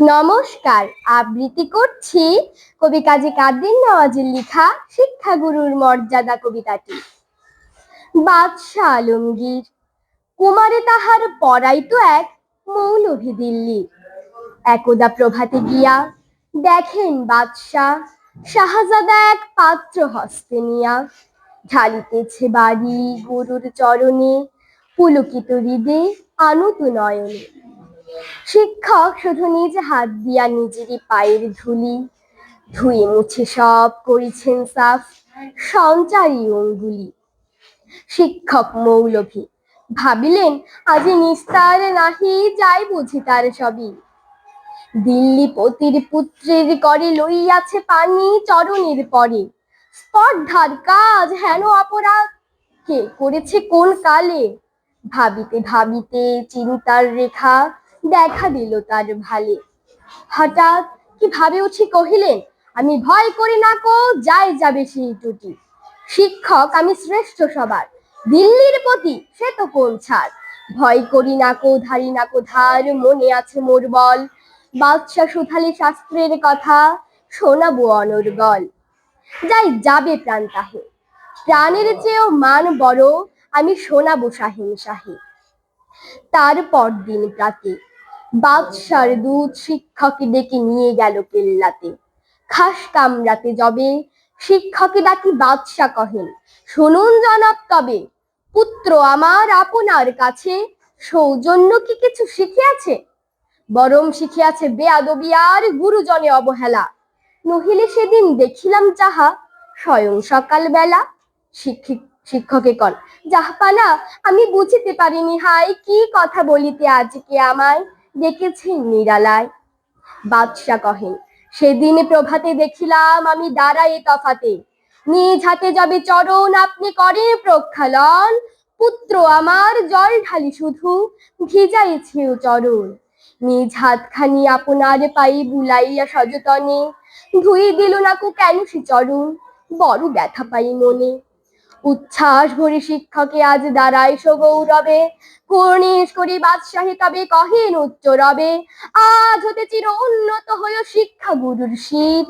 নমস্কার, আবৃত্তি করছি কবি কাজী কাদ্দিন নওয়াজের লেখা শিক্ষাগুরুর মর্যাদা কবিতাটি। বাদশাহ আলমগীর, কুমারে তাহার পড়াই তো এক মৌলভী দিল্লি। একদা প্রভাতে গিয়া দেখেন বাদশাহ, শাহজাদা এক পাত্র হস্তে নিয়া। ঢালিতেছে বাড়ি গুরুর চরণে, পুলকিত হৃদে আনুত নয়নে। শিক্ষক শুধু নিজ হাত দিয়া নিজেরই পায়ের ধুলি ধুয়ে মুছে সব করিছেন সাফ সঞ্চারী অঙ্গুলি। শিক্ষক মৌলভী, ভাবিলেন আজি নিস্তার নাহি যাই বুঝি তার সবই। দিল্লি পতির পুত্রের করে লইয়াছে পানি চরণের পরে। স্পর্ধার কাজ হেন অপরাধ? কে করেছে কোন কালে? ভাবিতে ভাবিতে চিন্তার রেখা দেখা দিল তার ভালে। হঠাৎ কি ভাবে উঠি কহিলেন, আমি ভয় করি না কো, যাই যাবে সেই টুটি শিক্ষক, আমি শ্রেষ্ঠ সবার। দিল্লির প্রতি, সে তো কোন ছাড়। ভয় করি না কো, ধারি না কো, ধার, মনে আছে মোর বল। বাদশা সুথালি শাস্ত্রের কথা শোনাবো অনর্গল। যাই যাবে প্রাণ তাহে। প্রাণের চেয়েও মান বড়, আমি শোনাবো শাহিন শাহী। তার পরদিন প্রাতে বাদশার দুধ শিক্ষকে ডেকে নিয়ে গেল কেল্লাতে। খাস কামরাতে যবে শিক্ষকে ডাকি বাদশা কহেন, শুনুন জনাব তবে, পুত্র আমার আপনার কাছে সৌজন্য কি কিছু শিখিয়াছে? বরং শিখিয়াছে বেয়াদবি আর গুরুজনে অবহেলা। নহিলে সেদিন দেখিলাম যাহা স্বয়ং সকাল বেলা শিক্ষিক শিক্ষকে কন জাহাপানা আমি বুঝিতে পারিনি হাই কি কথা বলিতে আজকে আমায়? ডেকেছেন নিরালায়। বাদশা কহেন, সেদিন প্রভাতে দেখিলাম আমি দাঁড়াই তফাতে। নিজ হাতে যাবে চরণ, আপনি করে প্রক্ষালন। পুত্র আমার জল ঢালি শুধু, ভিজাইছে চরণ। নিজ হাতখানি আপনার পাই বুলাইয়া সযতনে। ধুই দিল নাকু কেন সে চরণ, বড় ব্যথা পাই মনে। উচ্ছ্বাস ভরি শিক্ষকে আজ দাঁড়ায় সগৌরবে কর্ণেশ করি বাদশাহী তবে কহেন উচ্চ রবে। আজ হতে চির উন্নত হয়ে শিক্ষা গুরুর শীত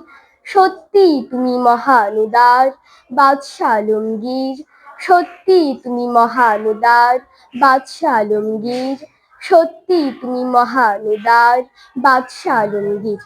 সত্যি তুমি মহানুদার, বাদশাহ আলমগীর সত্যি তুমি মহানুদার, বাদশাহ আলমগীর সত্যি তুমি মহানুদার, বাদশাহ আলমগীর।